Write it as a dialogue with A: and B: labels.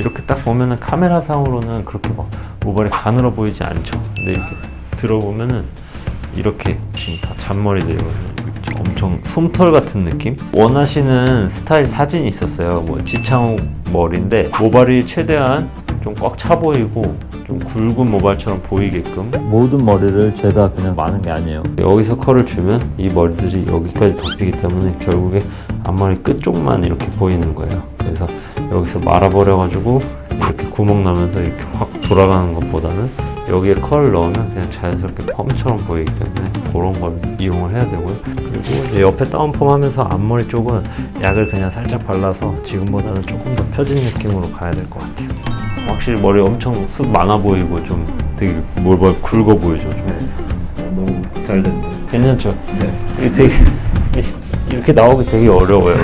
A: 이렇게 딱 보면은 카메라상으로는 그렇게 막 모발이 가늘어 보이지 않죠. 근데 이렇게 들어보면은 이렇게 지금 다 잔머리들이거든요. 이렇게 엄청 솜털 같은 느낌? 원하시는 스타일 사진이 있었어요. 뭐 지창욱 머리인데 모발이 최대한 좀 꽉 차 보이고 좀 굵은 모발처럼 보이게끔 모든 머리를 죄다 그냥 마는 게 아니에요. 여기서 컬을 주면 이 머리들이 여기까지 덮이기 때문에 결국에 앞머리 끝쪽만 이렇게 보이는 거예요. 여기서 말아버려가지고 이렇게 구멍 나면서 이렇게 확 돌아가는 것보다는 여기에 컬 넣으면 그냥 자연스럽게 펌처럼 보이기 때문에 그런 걸 이용을 해야 되고요. 그리고 옆에 다운펌 하면서 앞머리 쪽은 약을 그냥 살짝 발라서 지금보다는 조금 더 펴진 느낌으로 가야 될 것 같아요. 확실히 머리 엄청 숱 많아 보이고 좀 되게 몰발 굵어 보이죠. 좀.
B: 너무 잘 됐네.
A: 괜찮죠?
B: 네.
A: 이게 되게 이렇게 나오기 되게 어려워요.